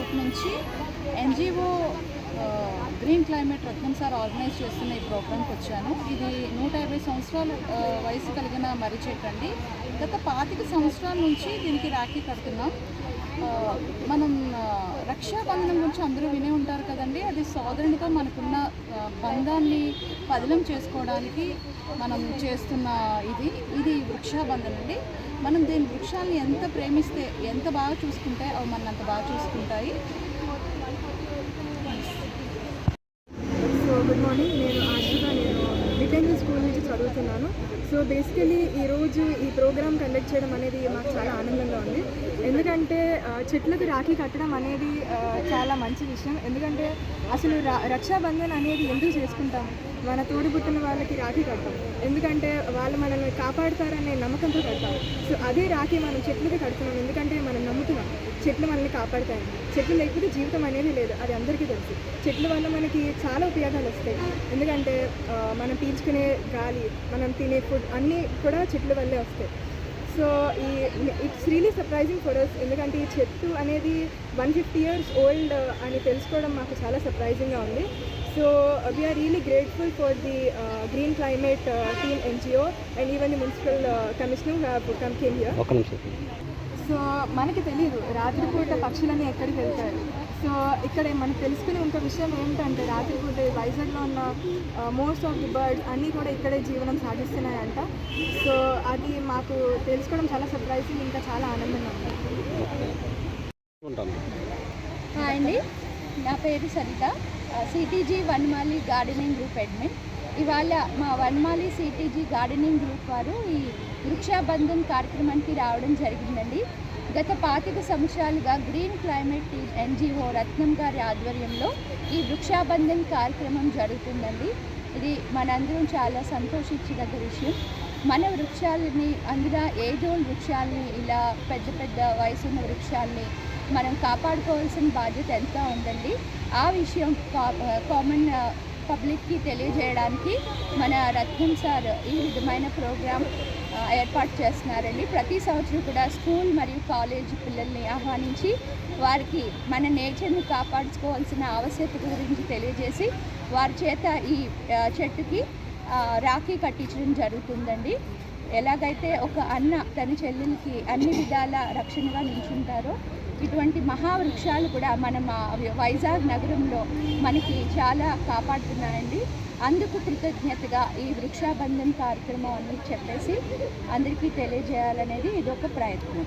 Group నుంచి NGO green climate Ratnam sir organize చేస్తున్న ఈ ప్రోగ్రామ్కి వచ్చాను. ఇది నూట యాభై సంవత్సరాలు వయసు కలిగిన మర్రి చెట్టు అండి. గత పాతిక సంవత్సరాల నుంచి దీనికి రాఖీ కడుతున్నాం. మనం రక్షాబంధనం గురించి అందరూ వినే ఉంటారు కదండి. అది సోదరునితో మనకున్న బంధాన్ని పదిలం చేసుకోవడానికి మనం చేస్తున్న ఇది. ఇది వృక్షాబంధనం అండి. మనం దీని వృక్షాన్ని ఎంత ప్రేమిస్తే ఎంత బాగా చూసుకుంటే అవి మన అంత బాగా చూసుకుంటాయి. సో గుడ్ మార్నింగ్ నుంచి సో బేసికలీ ఈరోజు ఈ ప్రోగ్రామ్ కండక్ట్ చేయడం అనేది మాకు చాలా ఆనందంగా ఉంది. ఎందుకంటే చెట్లకు రాఖీ కట్టడం అనేది చాలా మంచి విషయం. ఎందుకంటే అసలు రక్షాబంధన్ అనేది ఎందుకు చేసుకుంటాము? మన తోడుబుట్టిన వాళ్ళకి రాఖీ కడతాం. ఎందుకంటే వాళ్ళు మనల్ని కాపాడుతారనే నమ్మకంతో కడతాం. సో అదే రాఖీ మనం చెట్లకి కడుతున్నాం. ఎందుకంటే మనం నమ్ముతున్నాం చెట్లు మనల్ని కాపాడుతాయి చెట్లు లేకపోతే జీవితం అనేది లేదు. అది అందరికీ తెలుసు. చెట్ల వల్ల మనకి చాలా ఉపయోగాలు వస్తాయి. ఎందుకంటే మనం పీల్చుకునే గాలి మనం తినే ఫుడ్ అన్నీ కూడా చెట్ల వల్లే వస్తాయి. సో ఈ it's really surprising for us ఎందుకంటే ఈ చెట్టు అనేది వన్ ఫిఫ్టీ ఇయర్స్ ఓల్డ్ అని తెలుసుకోవడం మాకు చాలా సర్ప్రైజింగ్గా ఉంది. So we are really grateful for the green climate team NGO and even the municipal commissioner have come came here so మనకి తెలియదు రాత్రిపూట పక్షులని ఎక్కడికి వెళ్తారు సో ఇక్కడ మనం తెలుసుకునే ఇంకో విషయం ఏంటంటే రాత్రిపూట వైజాగ్లో ఉన్న మోస్ట్ ఆఫ్ ది బర్డ్స్ అన్నీ కూడా ఇక్కడే జీవనం సాగిస్తున్నాయంట. సో అది మాకు తెలుసుకోవడం చాలా సర్ప్రైజింగ్ ఇంకా చాలా ఆనందంగా ఉంది. హాయ్ అండి నా పేరు సరిత. సిటీజీ వన్మాలి గార్డెనింగ్ గ్రూప్ అడ్మిన్. ఇవాళ మా వన్మాలి సిటీజీ గార్డెనింగ్ గ్రూప్ వారు ఈ వృక్షాబంధన్ కార్యక్రమానికి రావడం జరిగిందండి. గత పాతిక సంవత్సరాలుగా గ్రీన్ క్లైమేట్ ఎన్జిఓ రత్నం గారి ఆధ్వర్యంలో ఈ వృక్షాబంధన్ కార్యక్రమం జరుగుతుందండి. ఇది మనందరం చాలా సంతోషించదగ్గ విషయం. మన వృక్షాలని అందులో ఏదో వృక్షాలని ఇలా పెద్ద పెద్ద వయసున్న వృక్షాలని మనం కాపాడుకోవాల్సిన బాధ్యత ఎంత ఉందండి. ఆ విషయం కా- కామన్ పబ్లిక్కి తెలియజేయడానికి మన రత్నం సార్ ఈ విధమైన ప్రోగ్రాం ఏర్పాటు చేస్తున్నారండి. ప్రతి సంవత్సరం కూడా స్కూల్ మరియు కాలేజ్ పిల్లల్ని ఆహ్వానించి వారికి మన నేచర్ను కాపాడుకోవాల్సిన ఆవశ్యకత గురించి తెలియజేసి వారి చేత ఈ చెట్టుకి రాఖీ కట్టించడం జరుగుతుందండి. ఎలాగైతే ఒక అన్న తన చెల్లెలకి అన్ని విధాల రక్షణగా నిల్చుంటారో ఇటువంటి మహావృక్షాలు కూడా మన మా వైజాగ్ నగరంలో మనకి చాలా కాపాడుతున్నాయండి. అందుకు కృతజ్ఞతగా ఈ వృక్షాబంధం కార్యక్రమం అని చెప్పేసి అందరికీ తెలియజేయాలనేది ఇదొక ప్రయత్నం.